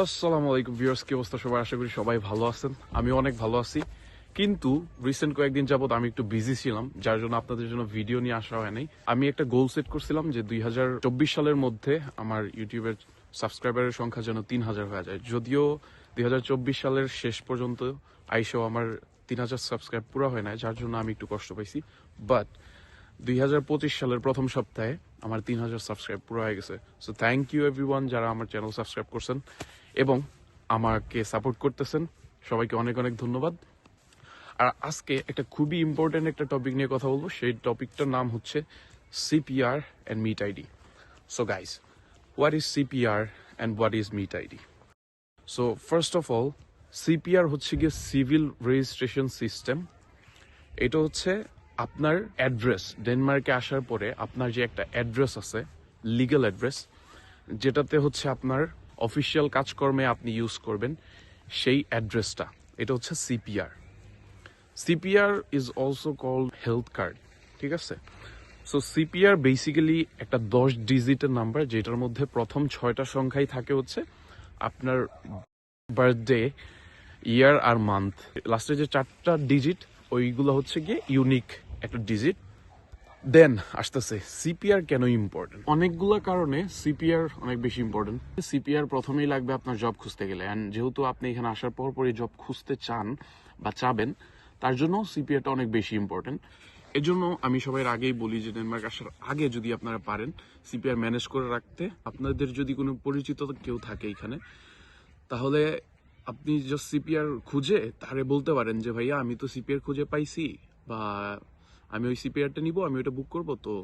আসসালামু আলাইকুম ভিউয়ার্স, কি অবস্থা সবাই? আশা করি সবাই ভালো আছেন। আমি অনেক ভালো আছি। কিন্তু রিসেন্ট কয়েকদিন যাবত আমি একটু বিজি ছিলাম, যার জন্য আপনাদের জন্য ভিডিও নিয়ে আসা হয় নাই। আমি একটা গোল সেট করছিলাম যে দুই হাজার চব্বিশ সালের মধ্যে আমার ইউটিউবের সাবস্ক্রাইবারের সংখ্যা যেন তিন হাজার হয়ে যায়। যদিও দুই হাজার চব্বিশ সালের শেষ পর্যন্ত আইসেও আমার তিন হাজার সাবস্ক্রাইব পুরো হয় না যার জন্য আমি একটু কষ্ট পাইছি। বাট দুই হাজার পঁচিশ সালের প্রথম সপ্তাহে আমার তিন হাজার সাবস্ক্রাইব পুরো হয়ে গেছে। সো থ্যাংক ইউ এভরিওয়ান যারা আমার চ্যানেল সাবস্ক্রাইব করছেন এবং আমাকে সাপোর্ট করতেছেন। সবাইকে অনেক অনেক ধন্যবাদ। আর আজকে একটা খুবই ইম্পর্টেন্ট একটা টপিক নিয়ে কথা বলব। সেই টপিকটার নাম হচ্ছে CPR and meet ID so guys what is CPR and what is meet ID so first of all CPR হচ্ছে গিয়ে সিভিল রেজিস্ট্রেশন সিস্টেম এটা হচ্ছে আপনার অ্যাড্রেস ডেনমার্কে আসার পরে আপনার যে একটা অ্যাড্রেস আছে লিগ্যাল অ্যাড্রেস যেটাতে হচ্ছে আপনার অফিসিয়াল কাজকর্মে আপনি ইউজ করবেন সেই অ্যাড্রেসটা। এটা হচ্ছে CPR CPR is also called health card ঠিক আছে? সো সিপিআর বেসিক্যালি একটা দশ ডিজিটের নাম্বার যেটার মধ্যে প্রথম ছয়টা সংখ্যাই থাকে হচ্ছে আপনার বার্থডে ইয়ার আর মান্থ লাস্টে যে চারটা ডিজিট ওইগুলো হচ্ছে গিয়ে ইউনিক একটা ডিজিট দেন আসতেছে সিপিআর কেন ইম্পর্টেন্ট অনেকগুলো কারণে সিপিআর অনেক বেশি ইম্পর্টেন্ট সিপিআর প্রথমেই লাগবে আপনার জব খুঁজতে গেলে। অ্যান্ড যেহেতু আপনি এখানে আসার পর পরই জব খুঁজতে চান বা চাবেন, তার জন্য সিপিআরটা অনেক বেশি ইম্পর্টেন্ট এজন্য আমি সবাই আগেই বলি যে ডেনমার্ক আসার আগে যদি আপনারা পারেন সিপিআর ম্যানেজ করে রাখতে, আপনাদের যদি কোনো পরিচিত কেউ থাকে এখানে, তাহলে আপনি জাস্ট সিপিআর খুঁজে তারে বলতে পারেন যে, ভাইয়া, আমি তো সিপিআর খুঁজে পাইছি বা আমি ওই সিপিআরটা নিব, আমি ওটা বুক করব, তো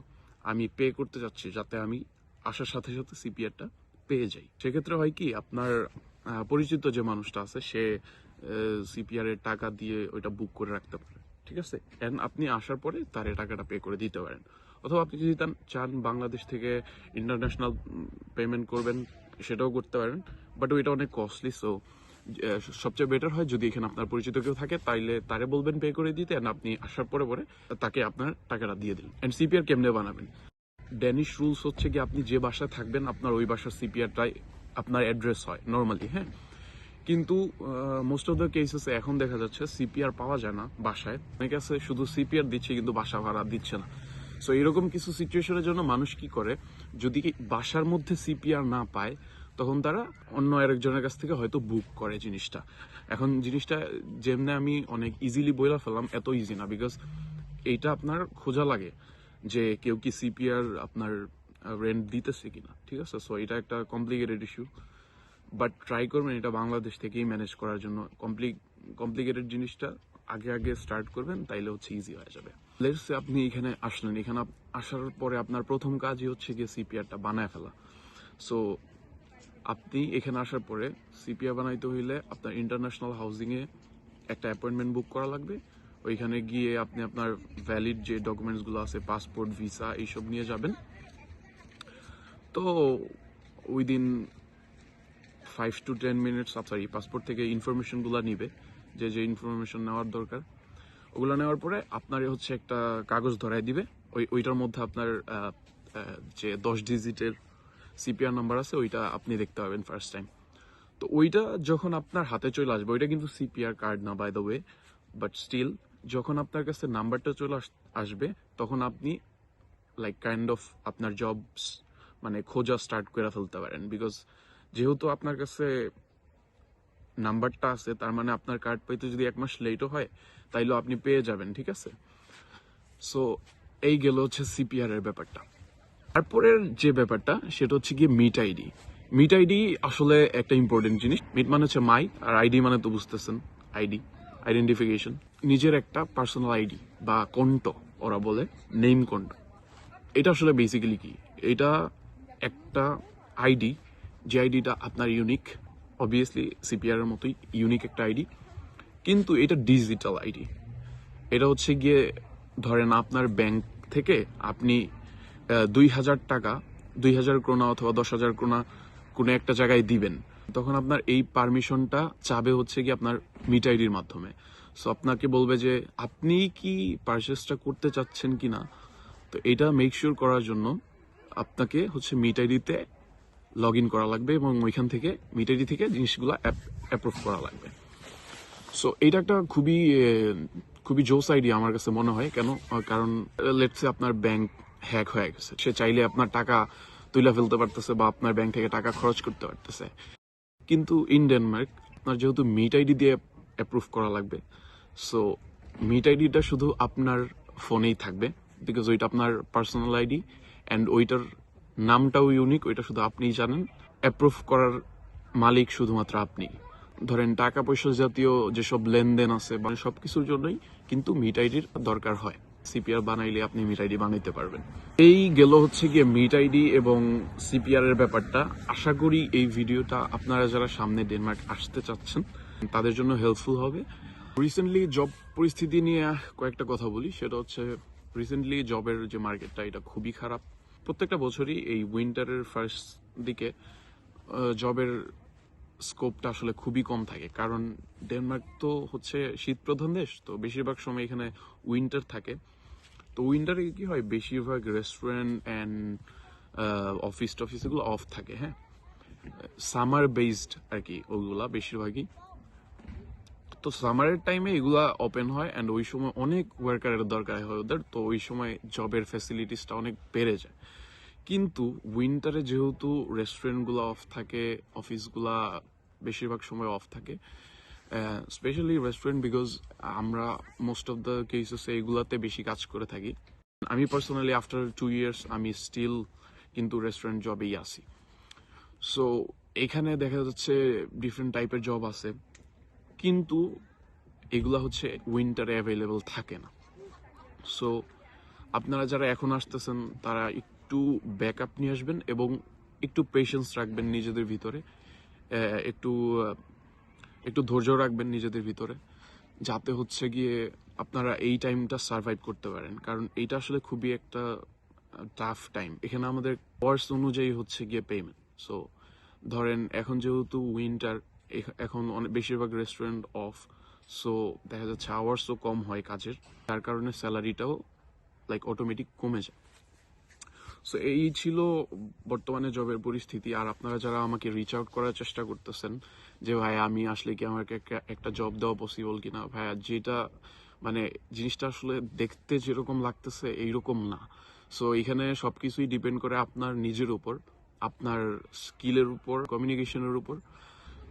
আমি পে করতে যাচ্ছি যাতে আমি আসার সাথে সাথে সিপিআরটা পেয়ে যাই। সেক্ষেত্রে হয় কি, আপনার পরিচিত যে মানুষটা আছে, সে সিপিআর এর টাকা দিয়ে ওইটা বুক করে রাখতে পারে, ঠিক আছে? এন্ড আপনি আসার পরে তার এই টাকাটা পে করে দিতে পারেন। অথবা আপনি যদি চান বাংলাদেশ থেকে ইন্টারন্যাশনাল পেমেন্ট করবেন, সেটাও করতে পারেন বাট ওইটা অনেক কস্টলি সো সবচেয়ে বেটার হয় যদি এখানে আপনার পরিচিত কেউ থাকে, তাইলে তারে বলবেন পে করে দিতে and আপনি আসার পরে পরে তাকে আপনার টাকাটা দিয়ে দিন অ্যান্ড সিপিআর কেমনে বানাবেন? ড্যানিশ রুলস হচ্ছে কি, আপনি যে বাসায় থাকবেন, আপনার ওই বাসার সিপিআরটাই আপনার অ্যাড্রেস হয় নর্মালি হ্যাঁ? কিন্তু মোস্ট অফ দ্য কেসেস এখন দেখা যাচ্ছে সিপিআর পাওয়া যায় না বাসায়। অনেকে আছে শুধু সিপিআর দিচ্ছে, কিন্তু বাসা ভাড়া দিচ্ছে না। সো এরকম কিছু সিচুয়েশনের জন্য মানুষ কি করে, যদি বাসার মধ্যে সিপিআর না পায় তখন তারা অন্য আরেকজনের কাছ থেকে হয়তো বুক করে জিনিসটা। এখন জিনিসটা যেমনি আমি অনেক ইজিলি বইলা ফেললাম, এত ইজি না বিকজ এইটা আপনার খোঁজা লাগে যে কেউ কি সিপিআর আপনার রেন্ট দিতেছে কিনা, ঠিক আছে? সো এটা একটা কমপ্লিকেটেড ইস্যু বাট ট্রাই করবেন এটা বাংলাদেশ থেকেই ম্যানেজ করার জন্য। কমপ্লি কমপ্লিকেটেড জিনিসটা আগে আগে স্টার্ট করবেন, তাইলে হচ্ছে ইজি হয়ে যাবে। লেটস আপনি এখানে আসলেন, এখানে আসার পরে আপনার প্রথম কাজই হচ্ছে গিয়ে সিপিআরটা বানায় ফেলা। সো আপনি এখানে আসার পরে সিপিআর বানাইতে হইলে আপনার ইন্টারন্যাশনাল হাউজিং এ একটা অ্যাপয়েন্টমেন্ট বুক করা লাগবে। ওইখানে গিয়ে আপনি আপনার ভ্যালিড যে ডকুমেন্টসগুলো আছে পাসপোর্ট ভিসা এইসব নিয়ে যাবেন। তো within five to ten minutes sorry passport থেকে ইনফরমেশনগুলো নিবে, যে যে ইনফরমেশন নেওয়ার দরকার। ওগুলো নেওয়ার পরে আপনার হচ্ছে একটা কাগজ ধরায় দিবে। ওই ওইটার মধ্যে আপনার যে দশ ডিজিটের সিপিআর নাম্বার আছে, ওইটা আপনি দেখতে পাবেন ফার্স্ট টাইম তো ওইটা যখন আপনার হাতে চলে আসবে, ওইটা কিন্তু সিপিআর কার্ড না by the way but still যখন আপনার কাছে নাম্বারটা চলে আস- আসবে, তখন আপনি লাইক কাইন্ড অফ আপনার জবস মানে খোঁজা স্টার্ট করে ফেলতে পারেন বিকজ যেহেতু আপনার কাছে নাম্বারটা আছে, তার মানে আপনার কার্ড পাইতে যদি এক মাস লেটও হয় তাইলেও আপনি পেয়ে যাবেন, ঠিক আছে? সো এই গেল হচ্ছে সিপিআর এর ব্যাপারটা। তারপরের যে ব্যাপারটা, সেটা হচ্ছে গিয়ে মিট আইডি মিট আইডি আসলে একটা ইম্পর্টেন্ট জিনিস। মিট মানে হচ্ছে মাই আর আইডি মানে তো বুঝতেছেন আইডি আইডেন্টিফিকেশন নিজের একটা পার্সোনাল আইডি বা কন্ট ওরা বলে নেম কন্ট এটা আসলে বেসিক্যালি কি? এটা একটা আইডি যে আইডিটা আপনার ইউনিক অবভিয়াসলি সিপিআর এর মতোই ইউনিক একটা আইডি কিন্তু এটা ডিজিটাল আইডি এটা হচ্ছে গিয়ে ধরেন আপনার ব্যাংক থেকে আপনি দুই হাজার টাকা, দুই হাজার ক্রোনা অথবা দশ হাজার ক্রোনা কোনো একটা জায়গায় দিবেন। তখন আপনার এই পারমিশনটা চাবে হচ্ছে কি আপনার মিট আইডির মাধ্যমে। সো আপনাকে বলবে যে, আপনি কি পারচেসটা করতে চাচ্ছেন কি না? তো এটা মেক শিওর করার জন্য আপনাকে হচ্ছে মিট আইডিতে লগ ইন করা লাগবে এবং ওইখান থেকে মিটারি থেকে জিনিসগুলো অ্যাপ্রুভ করা লাগবে। সো এটা একটা খুবই খুবই জোস আইডিয়া আমার কাছে মনে হয়। কেন? কারণ লেটসে আপনার ব্যাংক হ্যাক হয়ে গেছে। সে চাইলে আপনার টাকা তুলে ফেলতে পারতেছে বা আপনার ব্যাংক থেকে টাকা খরচ করতে পারতেছে। কিন্তু ইন ডেনমার্ক আপনার যেহেতু মিট আইডি দিয়ে অ্যাপ্রুভ করা লাগবে সো মিট আইডিটা শুধু আপনার ফোনেই থাকবে বিকজ ওইটা আপনার পার্সোনাল আইডি অ্যান্ড ওইটার নামটাও ইউনিক ওইটা শুধু আপনিই জানেন। অ্যাপ্রুভ করার মালিক শুধুমাত্র আপনি। ধরেন টাকা পয়সা জাতীয় যেসব লেনদেন আছে বা সবকিছুর জন্যই কিন্তু মিট আইডির দরকার হয়। সিপিআর বানাইলে আপনি মিট আইডি বানাইতে পারবেন। এই গেল হচ্ছে গিয়ে মিট আইডি এবং সিপিআর এর ব্যাপারটা। আশা করি এই ভিডিওটা আপনারা যারা সামনে ডেনমার্ক আসতে চাচ্ছেন, তাদের জন্য হেল্পফুল হবে। রিসেন্টলি জব পরিস্থিতি নিয়ে কয়েকটা কথা বলি। সেটা হচ্ছে রিসেন্টলি জবের যে মার্কেটটা এটা খুবই খারাপ। প্রত্যেকটা বছরই এই উইন্টারের ফার্স্ট দিকে জবের স্কোপটা আসলে খুবই কম থাকে। কারণ ডেনমার্ক তো হচ্ছে শীত প্রধান দেশ, তো বেশিরভাগ সময় এখানে উইন্টার থাকে। তো উইন্টারে কি হয়? বেশিরভাগ রেস্টুরেন্ট অ্যান্ড অফিস টফিস এগুলো অফ থাকে হ্যাঁ? সামার বেসড আর কি ওগুলা বেশিরভাগই। তো সামারের টাইমে এগুলা ওপেন হয় অ্যান্ড ওই সময় অনেক ওয়ার্কারের দরকার হয় ওদের, তো ওই সময় জবের ফ্যাসিলিটিসটা অনেক বেড়ে যায়। কিন্তু উইন্টারে যেহেতু রেস্টুরেন্টগুলো অফ থাকে অফিসগুলা বেশিরভাগ সময় অফ থাকে স্পেশালি রেস্টুরেন্ট বিকজ আমরা মোস্ট অফ দ্য কেসেস এইগুলাতে বেশি কাজ করে থাকি। আমি পার্সোনালি আফটার টু ইয়ার্স আমি স্টিল কিন্তু রেস্টুরেন্ট জবেই আছি। সো এখানে দেখা যাচ্ছে ডিফারেন্ট টাইপের জব আছে। কিন্তু এগুলা হচ্ছে উইন্টারে অ্যাভেলেবল থাকে না। সো আপনারা যারা এখন আসতেছেন তারা একটু ব্যাকআপ নিয়ে আসবেন এবং একটু পেশেন্স রাখবেন নিজেদের ভিতরে। একটু আহ, একটু ধৈর্য রাখবেন নিজেদের ভিতরে, যাতে হচ্ছে গিয়ে আপনারা এই টাইমটা সার্ভাইভ করতে পারেন। কারণ এইটা আসলে খুবই একটা টাফ টাইম এখানে আমাদের কোর্স অনুযায়ী হচ্ছে গিয়ে পেমেন্ট সো ধরেন এখন যেহেতু উইন্টার এখন অনেক, বেশিরভাগ রেস্টুরেন্ট অফ সো দেখা যাচ্ছে আওয়ার্সও কম হয় কাজের তার কারণে স্যালারিটাও লাইক অটোমেটিক কমে যায়। সো এই ছিল বর্তমানে জবের পরিস্থিতি। আর আপনারা যারা আমাকে রিচ আউট করার চেষ্টা করতেছেন, যে ভাই, আমি আসলে কি আমাকে একটা- জব দেওয়া পসিবল কিনা? ভাইয়া যেটা মানে জিনিসটা আসলে দেখতে যেরকম লাগতেছে, এইরকম না। সো এখানে সবকিছুই ডিপেন্ড করে আপনার নিজের উপর, আপনার স্কিলের উপর কমিউনিকেশনের উপর।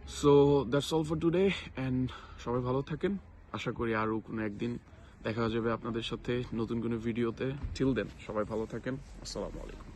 So that's all for today and সবাই ভালো থাকেন। আশা করি আরও কোনো একদিন দেখা যাবে আপনাদের সাথে নতুন কোনো ভিডিওতে। টিল দেন সবাই ভালো থাকেন। আসসালামু আলাইকুম।